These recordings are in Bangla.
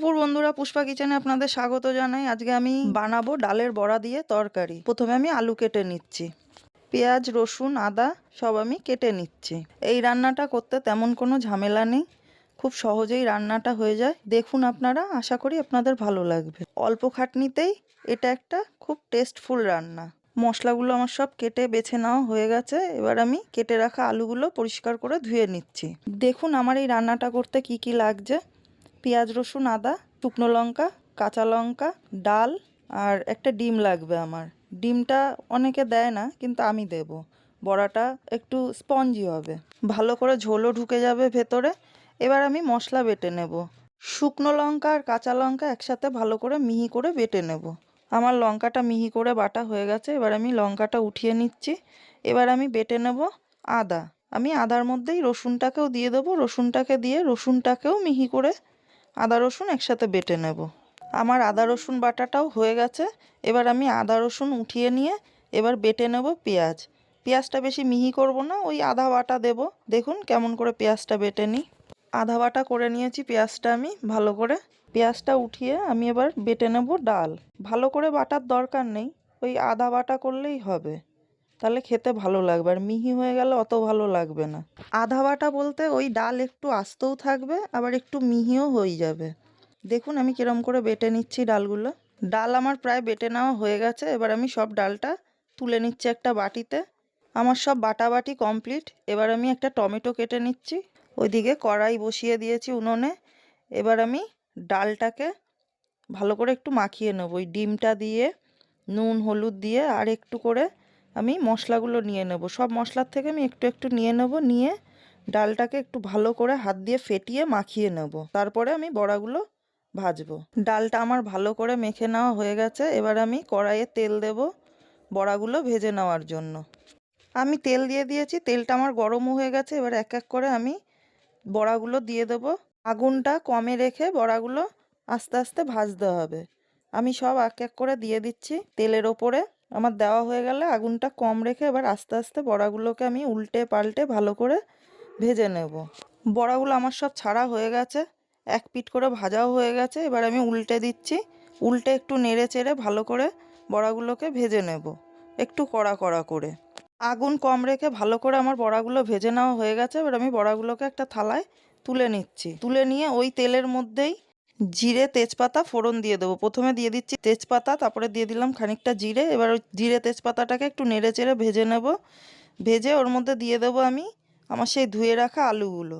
দুপুর বন্ধুরা, পুষ্পা কিচেনে আপনাদের স্বাগত জানাই। আজকে আমি বানাবো ডালের বড়া দিয়ে তরকারি। প্রথমে আমি আলু কেটে নিচ্ছি। পেঁয়াজ, রসুন, আদা সব আমি কেটে নিচ্ছি। এই রান্নাটা করতে তেমন কোনো ঝামেলা নেই। খুব সহজেই রান্নাটা হয়ে যায়। দেখুন আপনারা, আশা করি আপনাদের ভালো লাগবে। অল্প খাটনিতেই এটা একটা খুব টেস্টফুল রান্না। মশলাগুলো আমার সব কেটে বেছে নেওয়া হয়ে গেছে। এবার আমি কেটে রাখা আলুগুলো পরিষ্কার করে ধুয়ে নিচ্ছি। দেখুন আমার এই রান্নাটা করতে কি কি লাগছে। পেঁয়াজ, রসুন, আদা, শুকনো লঙ্কা, কাঁচা লঙ্কা, ডাল আর একটা ডিম লাগবে আমার। ডিমটা অনেকে দেয় না, কিন্তু আমি দেব। বড়াটা একটু স্পঞ্জি হবে। ভালো করে ঝোলও ঢুকে যাবে ভেতরে। এবার আমি মশলা বেটে নেব। শুকনো লঙ্কা আর কাঁচা লঙ্কা একসাথে ভালো করে মিহি করে বেটে নেব। আমার লঙ্কাটা মিহি করে বাটা হয়ে গেছে, এবার আমি লঙ্কাটা উঠিয়ে নিচ্ছি। এবার আমি বেটে নেব আদা। আমি আদার মধ্যেই রসুনটাকেও দিয়ে দেবো। রসুনটাকে দিয়ে রসুনটাকেও মিহি করে আদা রসুন একসাথে বেটে নেব। আমার আদা রসুন বাটাটাও হয়ে গেছে। এবার আমি আদা রসুন উঠিয়ে নিয়ে এবার বেটে নেব পেঁয়াজ। পেঁয়াজটা বেশি মিহি করব না, ওই আধা বাটা দেব। দেখুন কেমন করে পেঁয়াজটা বেটে নিই। আধা বাটা করে নিয়েছি পেঁয়াজটা আমি ভালো করে। পেঁয়াজটা উঠিয়ে আমি এবার বেটে নেব ডাল। ভালো করে বাটার দরকার নেই, ওই আধা বাটা করলেই হবে। তাহলে খেতে ভালো লাগবে। আর মিহি হয়ে গেলে অত ভালো লাগবে না। আধা বাটা বলতে ওই ডাল একটু আস্তেও থাকবে, আবার একটু মিহিও হয়ে যাবে। দেখুন আমি কিরম করে বেটে নিচ্ছি ডালগুলো। ডাল আমার প্রায় বেটে নেওয়া হয়ে গেছে, এবার আমি সব ডালটা তুলে নিচ্ছি একটা বাটিতে। আমার সব বাটাবাটি কমপ্লিট। এবার আমি একটা টমেটো কেটে নিচ্ছি। ওইদিকে কড়াই বসিয়ে দিয়েছি উনুনে। এবার আমি ডালটাকে ভালো করে একটু মাখিয়ে নেব। ওই ডিমটা দিয়ে, নুন, হলুদ দিয়ে আর একটু করে আমি মশলাগুলো নিয়ে নেব। সব মশলার থেকে আমি একটু একটু নিয়ে নেব, নিয়ে ডালটাকে একটু ভালো করে হাত দিয়ে ফেটিয়ে মাখিয়ে নেব। তারপরে আমি বড়াগুলো ভাজবো। ডালটা আমার ভালো করে মেখে নেওয়া হয়ে গেছে। এবার আমি কড়াইয়ে তেল দেব বড়াগুলো ভেজে নেওয়ার জন্য। আমি তেল দিয়ে দিয়েছি। তেলটা আমার গরমও হয়ে গেছে। এবার এক এক করে আমি বড়াগুলো দিয়ে দেব। আগুনটা কমে রেখে বড়াগুলো আস্তে আস্তে ভাজতে হবে। আমি সব এক এক করে দিয়ে দিচ্ছি তেলের ওপরে। আমার দেওয়া হয়ে গেলে আগুনটা কম রেখে এবার আস্তে আস্তে বড়াগুলোকে আমি উল্টে পাল্টে ভালো করে ভেজে নেব। বড়াগুলো আমার সব ছাড়া হয়ে গেছে, এক পিট করে ভাজাও হয়ে গেছে। এবার আমি উল্টে দিচ্ছি, উল্টে একটু নেড়ে চেড়ে ভালো করে বড়াগুলোকে ভেজে নেব, একটু কড়া কড়া করে। আগুন কম রেখে ভালো করে আমার বড়াগুলো ভেজে নেওয়া হয়ে গেছে। এবার আমি বড়াগুলোকে একটা থালায় তুলে নিচ্ছি। তুলে নিয়ে ওই তেলের মধ্যেই জিরে তেজপাতা ফোড়ন দিয়ে দেবো। প্রথমে দিয়ে দিচ্ছি তেজপাতা, তারপরে দিয়ে দিলাম খানিকটা জিরে। এবার ওই জিরে তেজপাতাটাকে একটু নেড়ে চেড়ে ভেজে নেব। ভেজে ওর মধ্যে দিয়ে দেবো আমি আমার সেই ধুয়ে রাখা আলুগুলো।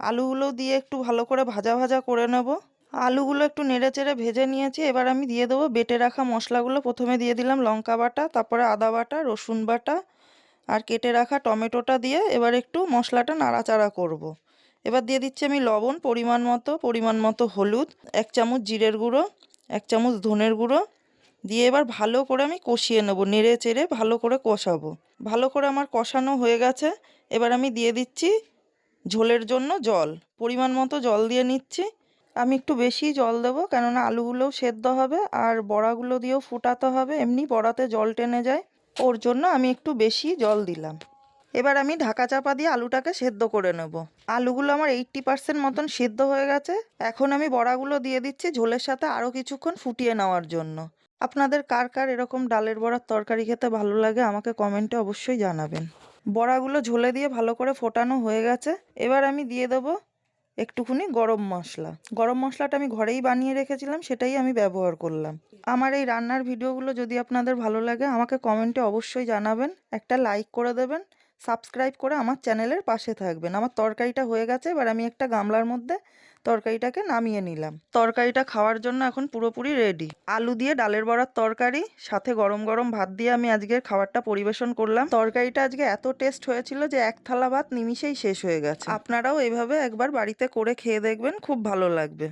আলুগুলো দিয়ে একটু ভালো করে ভাজা ভাজা করে নেব। আলুগুলো একটু নেড়ে চেড়ে ভেজে নিয়েছি। এবার আমি দিয়ে দেবো বেটে রাখা মশলাগুলো। প্রথমে দিয়ে দিলাম লঙ্কা বাটা, তারপরে আদা বাটা, রসুন বাটা, আর কেটে রাখা টমেটোটা দিয়ে এবার একটু মশলাটা নাড়াচাড়া করব। এবার দিয়ে দিচ্ছি আমি লবণ, পরিমাণ মতো পরিমাণ মতো হলুদ, এক চামচ জিরের গুঁড়ো, এক চামচ ধনের গুঁড়ো। দিয়ে এবার ভালো করে আমি কষিয়ে নেব, নেড়ে চেড়ে ভালো করে কষাবো। ভালো করে আমার কষানো হয়ে গেছে। এবার আমি দিয়ে দিচ্ছি ঝোলের জন্য জল। পরিমাণ মতো জল দিয়ে নিচ্ছি। আমি একটু বেশি জল দেবো কেননা আলুগুলোও সেদ্ধ হবে আর বড়াগুলো দিয়েও ফুটাতে হবে। এমনি বড়াতে জল টেনে যায়। ওর জন্য আমি একটু বেশি জল দিলাম। এবার আমি ঢাকা চাপা দিয়ে আলুটাকে সেদ্ধ করে নেব। আলুগুলো আমার এইট্টি পার্সেন্ট মতন সেদ্ধ হয়ে গেছে। এখন আমি বড়াগুলো দিয়ে দিচ্ছি ঝোলের সাথে আরও কিছুক্ষণ ফুটিয়ে নেওয়ার জন্য। আপনাদের কার কার এরকম ডালের বড়ার তরকারি খেতে ভালো লাগে আমাকে কমেন্টে অবশ্যই জানাবেন। বড়াগুলো ঝোলে দিয়ে ভালো করে ফোটানো হয়ে গেছে। এবার আমি দিয়ে দেবো একটুখানি গরম মশলা। গরম মশলাটা আমি ঘরেই বানিয়ে রেখেছিলাম, সেটাই আমি ব্যবহার করলাম। আমার এই রান্নার ভিডিওগুলো যদি আপনাদের ভালো লাগে, আমাকে কমেন্টে অবশ্যই জানাবেন। একটা লাইক করে দেবেন। সাবস্ক্রাইব করে আমার চ্যানেলের পাশে থাকবেন। আমার তরকারিটা হয়ে গেছে, এবার আমি একটা গামলার মধ্যে তরকারিটাকে নামিয়ে নিলাম। তরকারিটা খাওয়ার জন্য এখন পুরোপুরি রেডি আলু দিয়ে ডালের বড়ার তরকারি, সাথে গরম গরম ভাত দিয়ে আমি আজকের খাবারটা পরিবেশন করলাম। তরকারিটা আজকে এত টেস্ট হয়েছিল যে এক থালা ভাত নিমিষেই শেষ হয়ে গেছে। আপনারাও এভাবে একবার বাড়িতে করে খেয়ে দেখবেন, খুব ভালো লাগবে।